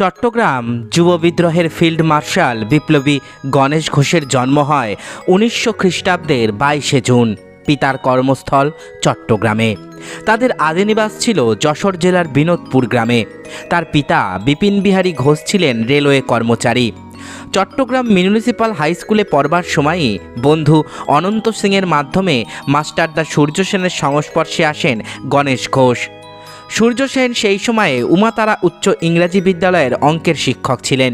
চট্টগ্রাম যুব বিদ্রোহের field marshal বিপ্লবী গণেশ ঘোষের জন্ম হয় উনিশশো খ্রিস্টাব্দের বাইশে জুন। পিতার কর্মস্থল চট্টগ্রামে। তাদের আদিনিবাস ছিল যশোর জেলার বিনোদপুর গ্রামে। তার পিতা বিপিন বিহারী ঘোষ ছিলেন রেলওয়ে কর্মচারী। চট্টগ্রাম মিউনিসিপ্যাল হাই স্কুলে পড়বার সময়ই বন্ধু অনন্ত সিংয়ের মাধ্যমে মাস্টারদা সূর্য সেনের সংস্পর্শে আসেন গণেশ ঘোষ। সূর্য সেন সেই সময়ে উমাতারা উচ্চ ইংরাজি বিদ্যালয়ের অঙ্কের শিক্ষক ছিলেন।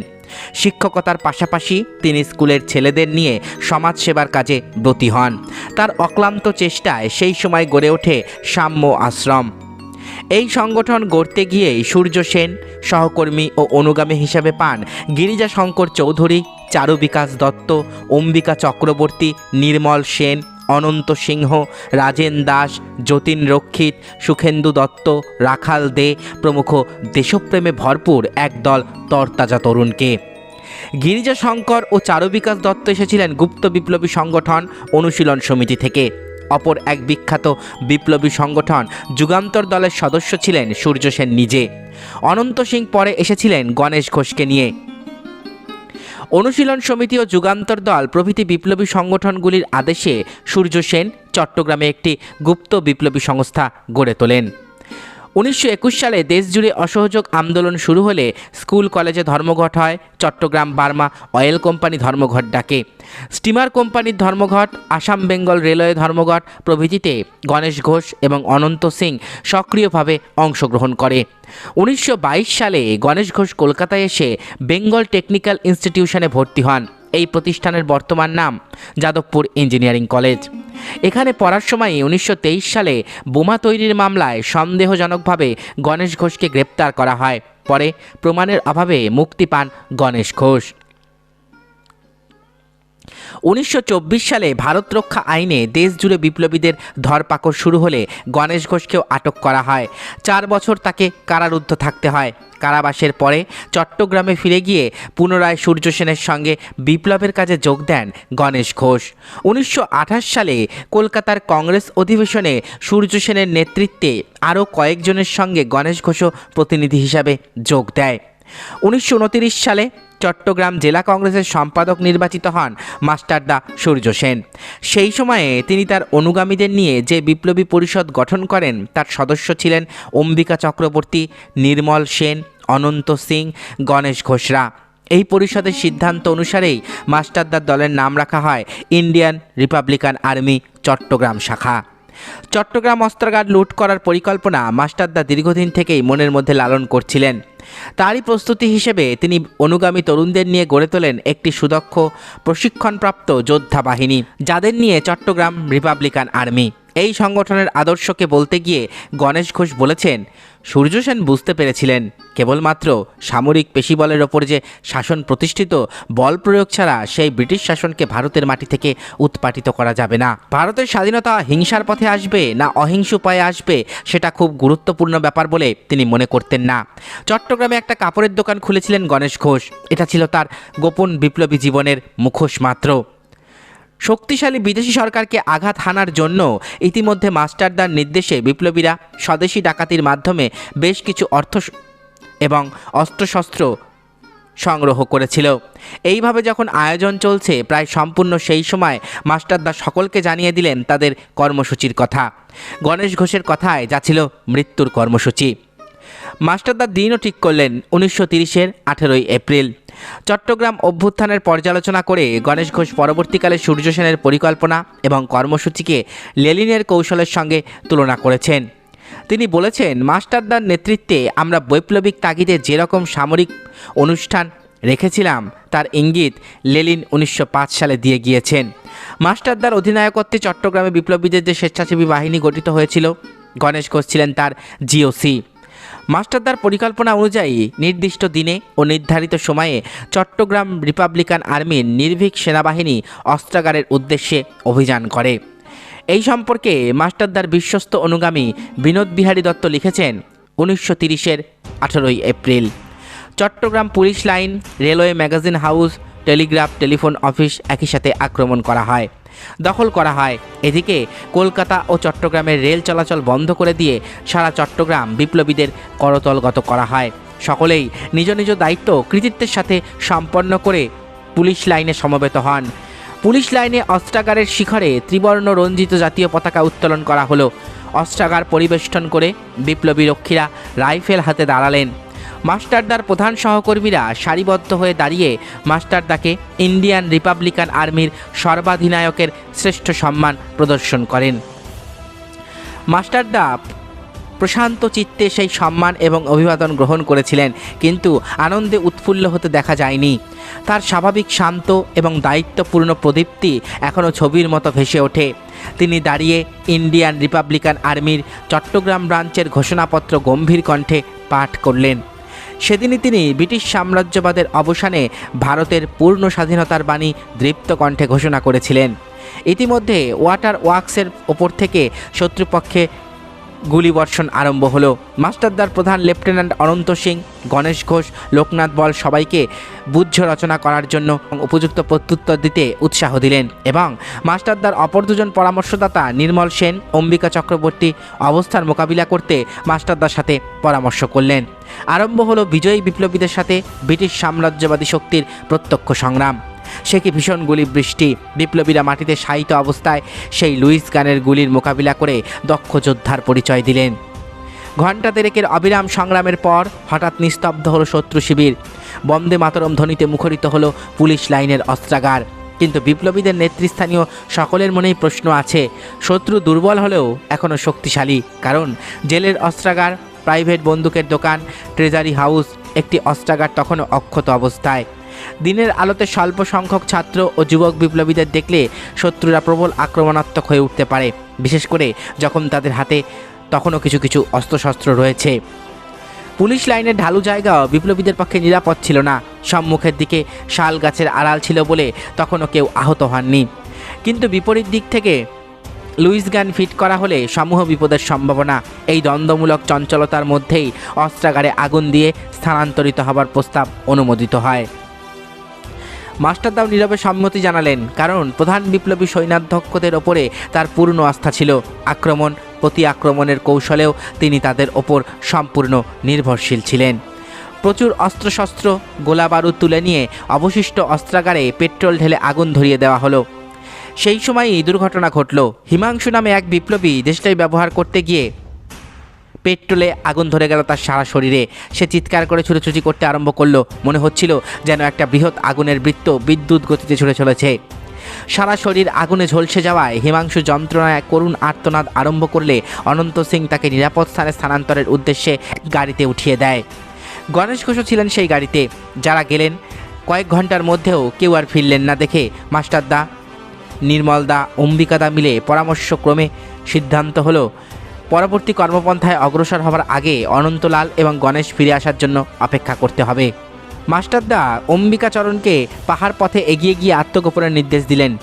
শিক্ষকতার পাশাপাশি তিনি স্কুলের ছেলেদের নিয়ে সমাজসেবার কাজে ব্রতী হন। তার অক্লান্ত চেষ্টায় সেই সময় গড়ে ওঠে সাম্য আশ্রম। এই সংগঠন গড়তে গিয়েই সূর্য সেন, সহকর্মী ও অনুগামী হিসাবে পান গিরিজা শঙ্কর চৌধুরী চারু বিকাশ দত্ত, অম্বিকা চক্রবর্তী, নির্মল সেন অনন্ত সিংহ, রাজেন দাস যতীন রক্ষিত সুখেন্দু দত্ত, রাখাল দে প্রমুখ দেশপ্রেমে ভরপুর একদল তরতাজা তরুণকে। গিরিজা শঙ্কর ও চারুবিকাশ দত্ত এসেছিলেন গুপ্ত বিপ্লবী সংগঠন অনুশীলন সমিতি থেকে। অপর এক বিখ্যাত বিপ্লবী সংগঠন যুগান্তর দলের সদস্য ছিলেন সূর্য সেন নিজে। অনন্ত সিং পরে এসেছিলেন গণেশ ঘোষকে নিয়ে। অনুশীলন সমিতি ও যুগান্তর দল প্রভৃতি বিপ্লবী সংগঠনগুলির আদেশে সূর্য সেন চট্টগ্রামে একটি গুপ্ত বিপ্লবী সংস্থা গড়ে তোলেন। উনিশশো একুশ সালে দেশজুড়ে অসহযোগ আন্দোলন শুরু হলে স্কুল, কলেজে ধর্মঘট হয়। চট্টগ্রাম, বার্মা অয়েল কোম্পানি ধর্মঘট ডাকে। স্টিমার কোম্পানির ধর্মঘট, আসাম বেঙ্গল রেলওয়ে ধর্মঘট প্রভৃতিতে গণেশ ঘোষ এবং অনন্ত সিং সক্রিয়ভাবে অংশগ্রহণ করে। উনিশশো বাইশ সালে গণেশ ঘোষ কলকাতায় এসে বেঙ্গল টেকনিক্যাল ইনস্টিটিউশনে ভর্তি হন। এই প্রতিষ্ঠানের বর্তমান নাম যাদবপুর ইঞ্জিনিয়ারিং কলেজ। এখানে পড়ার সময় উনিশশো তেইশ সালে বোমা তৈরির মামলায় সন্দেহজনকভাবে গণেশ ঘোষকে গ্রেপ্তার করা হয়। পরে প্রমাণের অভাবে মুক্তি পান গণেশ ঘোষ। উনিশশো চব্বিশ সালে ভারত রক্ষা আইনে দেশজুড়ে বিপ্লবীদের ধরপাকড় শুরু হলে গণেশ ঘোষকেও আটক করা হয়। চার বছর তাকে কারারুদ্ধ থাকতে হয়। কারাবাসের পরে চট্টগ্রামে ফিরে গিয়ে পুনরায় সূর্য সেনের সঙ্গে বিপ্লবের কাজে যোগ দেন গণেশ ঘোষ। উনিশশো আঠাশ সালে কলকাতার কংগ্রেস অধিবেশনে সূর্য সেনের নেতৃত্বে আরও কয়েকজনের সঙ্গে গণেশ ঘোষও প্রতিনিধি হিসাবে যোগ দেয়। উনিশশো সালে চট্টগ্রাম জেলা কংগ্রেসের সম্পাদক নির্বাচিত হন মাস্টারদা সূর্য সেন। সেই সময়ে তিনি তার অনুগামীদের নিয়ে যে বিপ্লবী পরিষদ গঠন করেন, তার সদস্য ছিলেন অম্বিকা চক্রবর্তী, নির্মল সেন, অনন্ত সিং, গণেশ ঘোষরা। এই পরিষদের সিদ্ধান্ত অনুসারেই মাস্টারদার দলের নাম রাখা হয় ইন্ডিয়ান রিপাবলিকান আর্মি চট্টগ্রাম শাখা। চট্টগ্রাম অস্ত্রাগার লুট করার পরিকল্পনা মাস্টারদা দীর্ঘদিন থেকেই মনের মধ্যে লালন করছিলেন। তারই প্রস্তুতি হিসেবে তিনি অনুগামী তরুণদের নিয়ে গড়ে তোলেন একটি সুদক্ষ প্রশিক্ষণপ্রাপ্ত যোদ্ধা বাহিনী, যাদের নিয়ে চট্টগ্রাম রিপাবলিকান আর্মি। এই সংগঠনের আদর্শকে বলতে গিয়ে গণেশ ঘোষ বলেছেন, সূর্য সেন বুঝতে পেরেছিলেন, কেবলমাত্র সামরিক পেশিবলের ওপর যে শাসন প্রতিষ্ঠিত, বল প্রয়োগ ছাড়া সেই ব্রিটিশ শাসনকে ভারতের মাটি থেকে উৎপাটিত করা যাবে না। ভারতের স্বাধীনতা হিংসার পথে আসবে না অহিংস উপায়ে আসবে, সেটা খুব গুরুত্বপূর্ণ ব্যাপার বলে তিনি মনে করতেন না। চট্টগ্রামে একটা কাপড়ের দোকান খুলেছিলেন গণেশ ঘোষ, এটা ছিল তার গোপন বিপ্লবী জীবনের মুখোশ মাত্র। শক্তিশালী বিদেশি সরকারকে আঘাত হানার জন্য ইতিমধ্যে মাস্টারদার নির্দেশে বিপ্লবীরা স্বদেশি ডাকাতির মাধ্যমে বেশ কিছু অর্থ এবং অস্ত্রশস্ত্র সংগ্রহ করেছিল। এইভাবে যখন আয়োজন চলছে, প্রায় সম্পূর্ণ সেই সময় মাস্টারদা সকলকে জানিয়ে দিলেন তাদের কর্মসূচির কথা। গণেশ ঘোষের কথায় যা ছিল মৃত্যুর কর্মসূচি। মাস্টারদা দিনও ঠিক করলেন উনিশশো তিরিশের আঠেরোই এপ্রিল। চট্টগ্রাম অভ্যুত্থানের পর্যালোচনা করে গণেশ ঘোষ পরবর্তীকালে সূর্য সেনের পরিকল্পনা এবং কর্মসূচিকে লেলিনের কৌশলের সঙ্গে তুলনা করেছেন। তিনি বলেছেন মাস্টারদার নেতৃত্বে আমরা বৈপ্লবিক তাগিদে যেরকম সামরিক অনুষ্ঠান রেখেছিলাম, তার ইঙ্গিত লেলিন উনিশশো পাঁচ সালে দিয়ে গিয়েছেন। মাস্টারদার অধিনায়কত্বে চট্টগ্রামে বিপ্লবীদের যে স্বেচ্ছাসেবী বাহিনী গঠিত হয়েছিল, গণেশ ঘোষ ছিলেন তার জিওসি। মাস্টারদার পরিকল্পনা অনুযায়ী নির্দিষ্ট দিনে ও নির্ধারিত সময়ে চট্টগ্রাম রিপাবলিকান আর্মির নির্ভীক সেনাবাহিনী অস্ত্রাগারের উদ্দেশ্যে অভিযান করে। এই সম্পর্কে মাস্টারদার বিশ্বস্ত অনুগামী বিনোদ বিহারী দত্ত লিখেছেন উনিশশো তিরিশের আঠেরোই April. Chittagong police line, railway magazine house, telegraph, telephone office একই সাথে আক্রমণ করা হয়। দখল করা হয়। এদিকে কলকাতা ও চট্টগ্রামের রেল চলাচল বন্ধ করে দিয়ে সারা চট্টগ্রাম বিপ্লবীদের করতলগত করা হয়। সকলেই নিজ নিজ দায়িত্ব কৃতিত্বের সাথে সম্পন্ন করে পুলিশ লাইনে সমবেত হন। পুলিশ লাইনে অস্ত্রাগারের শিখরে ত্রিবর্ণ রঞ্জিত জাতীয় পতাকা উত্তোলন করা হলো। অস্ত্রাগার পরিবেষ্টন করে বিপ্লবী রক্ষীরা রাইফেল হাতে দাঁড়ালেন। মাস্টারদার প্রধান সহকর্মীরা সারিবদ্ধ হয়ে দাঁড়িয়ে মাস্টারদাকে ইন্ডিয়ান রিপাবলিকান আর্মির সর্বাধিনায়কের শ্রেষ্ঠ সম্মান প্রদর্শন করেন। মাস্টারদা প্রশান্ত চিত্তে সেই সম্মান এবং অভিবাদন গ্রহণ করেছিলেন, কিন্তু আনন্দে উৎফুল্ল হতে দেখা যায়নি। তার স্বাভাবিক শান্ত এবং দায়িত্বপূর্ণ প্রদীপ্তি এখনও ছবির মতো ভেসে ওঠে। তিনি দাঁড়িয়ে ইন্ডিয়ান রিপাবলিকান আর্মির চট্টগ্রাম ব্রাঞ্চের ঘোষণাপত্র গম্ভীর কণ্ঠে পাঠ করলেন। সেদিনই তিনি ব্রিটিশ সাম্রাজ্যবাদের অবসানে ভারতের পূর্ণ স্বাধীনতার বাণী দৃপ্ত কণ্ঠে ঘোষণা করেছিলেন। ইতিমধ্যে ওয়াটার ওয়ার্কসের ওপর থেকে শত্রুপক্ষে গুলিবর্ষণ আরম্ভ হলো। মাস্টারদার প্রধান লেফটেন্যান্ট অনন্ত সিং, গণেশ ঘোষ, লোকনাথ বল সবাইকে বুদ্ধ রচনা করার জন্য উপযুক্ত প্রত্যুত্তর দিতে উৎসাহ দিলেন এবং মাস্টারদার অপর দুজন পরামর্শদাতা নির্মল সেন, অম্বিকা চক্রবর্তী অবস্থার মোকাবিলা করতে মাস্টারদার সাথে পরামর্শ করলেন। আরম্ভ হলো বিজয়ী বিপ্লবীদের সাথে ব্রিটিশ সাম্রাজ্যবাদী শক্তির প্রত্যক্ষ সংগ্রাম। সে কি ভীষণ গুলি বৃষ্টি। বিপ্লবীরা মাটিতে শায়িত অবস্থায় সেই লুইস গানের গুলির মোকাবিলা করে দক্ষ যোদ্ধার পরিচয় দিলেন। ঘণ্টা দেড়েকের অবিরাম সংগ্রামের পর হঠাৎ নিস্তব্ধ হলো শত্রু শিবির। বন্দে মাতরম ধ্বনিতে মুখরিত হলো পুলিশ লাইনের অস্ত্রাগার। কিন্তু বিপ্লবীদের নেতৃস্থানীয় সকলের মনেই প্রশ্ন আছে, শত্রু দুর্বল হলেও এখনও শক্তিশালী। কারণ জেলের অস্ত্রাগার, প্রাইভেট বন্দুকের দোকান, ট্রেজারি হাউস, একটি অস্ত্রাগার তখনও অক্ষত অবস্থায়। দিনের আলোতে স্বল্প সংখ্যক ছাত্র ও যুবক বিপ্লবীদের দেখলে শত্রুরা প্রবল আক্রমণাত্মক হয়ে উঠতে পারে। বিশেষ করে যখন তাদের হাতে তখনও কিছু কিছু অস্ত্রশস্ত্র রয়েছে। পুলিশ লাইনের ঢালু জায়গাও বিপ্লবীদের পক্ষে নিরাপদ ছিল না। সম্মুখের দিকে শাল গাছের আড়াল ছিল বলে তখনও কেউ আহত হননি। কিন্তু বিপরীত দিক থেকে লুইস গান ফিট করা হলে সমূহ বিপদের সম্ভাবনা। এই দ্বন্দ্বমূলক চঞ্চলতার মধ্যেই অস্ত্রাগারে আগুন দিয়ে স্থানান্তরিত হবার প্রস্তাব অনুমোদিত হয়। মাস্টারদাও নীরবে সম্মতি জানালেন, কারণ প্রধান বিপ্লবী সৈন্যাধ্যক্ষদের ওপরে তার পূর্ণ আস্থা ছিল। আক্রমণ, প্রতি আক্রমণের কৌশলেও তিনি তাদের ওপর সম্পূর্ণ নির্ভরশীল ছিলেন। প্রচুর অস্ত্রশস্ত্র গোলা বারুদ তুলে নিয়ে অবশিষ্ট অস্ত্রাগারে পেট্রোল ঢেলে আগুন ধরিয়ে দেওয়া হলো। সেই সময়ই দুর্ঘটনা ঘটল। হিমাংশু নামে এক বিপ্লবী দেশটাই ব্যবহার করতে গিয়ে পেট্রোলে আগুন ধরে গেল তার সারা শরীরে। সে চিৎকার করে ছুটোছুটি করতে আরম্ভ করল। মনে হচ্ছিল যেন একটা বৃহৎ আগুনের বৃত্ত বিদ্যুৎ গতিতে ছুটে চলেছে। সারা শরীর আগুনে ঝলসে যাওয়ায় হিমাংশু যন্ত্রণায় করুণ আর্তনাদ আরম্ভ করলে অনন্ত সিং তাকে নিরাপদ স্থানে স্থানান্তরের উদ্দেশ্যে গাড়িতে উঠিয়ে দেয়। গণেশ ঘোষও ছিলেন সেই গাড়িতে। যারা গেলেন, কয়েক ঘণ্টার মধ্যেও কেউ আর ফিরলেন না দেখে মাস্টারদা, নির্মলদা, অম্বিকাদা মিলে পরামর্শক্রমে সিদ্ধান্ত হলো পরবর্তী কর্মপন্থায় অগ্রসর হবার আগে অনন্তলাল এবং গণেশ ফিরে আসার জন্য অপেক্ষা করতে হবে। মাস্টারদা অম্বিকাচরণকে পাহাড় পথে এগিয়ে গিয়ে আত্মগোপনের নির্দেশ দিলেন।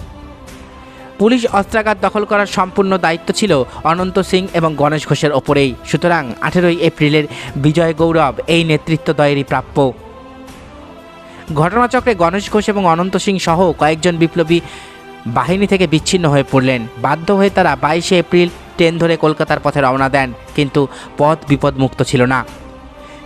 পুলিশ অস্ত্রাগার দখল করার সম্পূর্ণ দায়িত্ব ছিল অনন্ত সিং এবং গণেশ ঘোষের ওপরেই। সুতরাং আঠেরোই এপ্রিলের বিজয় গৌরব এই নেতৃত্বদ্বয়েরই প্রাপ্য। ঘটনাচক্রে গণেশ ঘোষ এবং অনন্ত সিং সহ কয়েকজন বিপ্লবী বাহিনী থেকে বিচ্ছিন্ন হয়ে পড়লেন। বাধ্য হয়ে তারা বাইশে এপ্রিল ট্রেন ধরে কলকাতার পথে রওনা দেন, কিন্তু পথ বিপদমুক্ত ছিল না।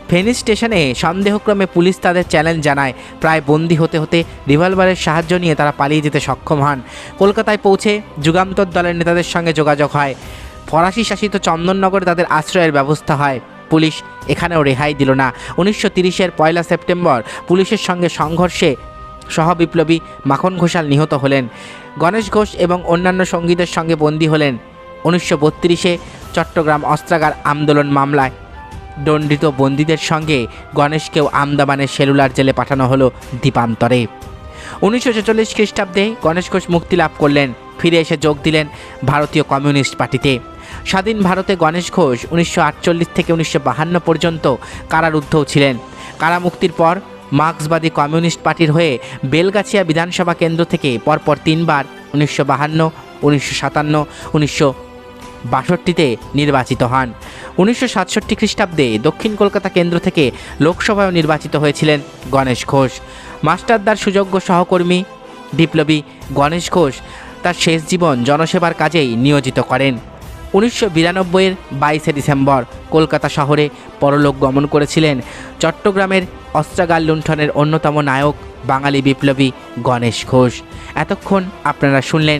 ফেনী স্টেশনে সন্দেহক্রমে পুলিশ তাদের চ্যালেঞ্জ জানায়। প্রায় বন্দি হতে হতে রিভলভারের সাহায্য নিয়ে তারা পালিয়ে যেতে সক্ষম হন। কলকাতায় পৌঁছে যুগান্তর দলের নেতাদের সঙ্গে যোগাযোগ হয়। ফরাসি শাসিত চন্দননগরে তাদের আশ্রয়ের ব্যবস্থা হয়। পুলিশ এখানেও রেহাই দিল না। উনিশশো তিরিশের পয়লা সেপ্টেম্বর পুলিশের সঙ্গে সংঘর্ষে সহবিপ্লবী মাখন ঘোষাল নিহত হলেন। গণেশ ঘোষ এবং অন্যান্য সঙ্গীদের সঙ্গে বন্দী হলেন। উনিশশো বত্রিশে চট্টগ্রাম অস্ত্রাগার আন্দোলন মামলায় দণ্ডিত বন্দীদের সঙ্গে গণেশকেও আমদাবানের সেলুলার জেলে পাঠানো হলো দ্বীপান্তরে উনিশশো ছেচল্লিশ খ্রিস্টাব্দে গণেশ ঘোষ মুক্তি লাভ করলেন, ফিরে এসে যোগ দিলেন ভারতীয় কমিউনিস্ট পার্টিতে। স্বাধীন ভারতে গণেশ ঘোষ উনিশশো আটচল্লিশ থেকে উনিশশো বাহান্ন পর্যন্ত কারারুদ্ধও ছিলেন। কারামুক্তির পর মার্ক্সবাদী কমিউনিস্ট পার্টির হয়ে বেলগাছিয়া বিধানসভা কেন্দ্র থেকে পরপর তিনবার উনিশশো বাহান্ন, উনিশশো সাতান্ন, উনিশশো বাষট্টিতে নির্বাচিত হন। উনিশশো সাতষট্টি খ্রিস্টাব্দে দক্ষিণ কলকাতা কেন্দ্র থেকে লোকসভায় নির্বাচিত হয়েছিলেন গণেশ ঘোষ। মাস্টারদার সুযোগ্য সহকর্মী বিপ্লবী গণেশ ঘোষ তার শেষ জীবন জনসেবার কাজেই নিয়োজিত করেন। উনিশশো বিরানব্বইয়ের বাইশে ডিসেম্বর কলকাতা শহরে পরলোক গমন করেছিলেন চট্টগ্রামের অস্ত্রাগার লুণ্ঠনের অন্যতম নায়ক বাঙালি বিপ্লবী গণেশ ঘোষ। এতক্ষণ আপনারা শুনলেন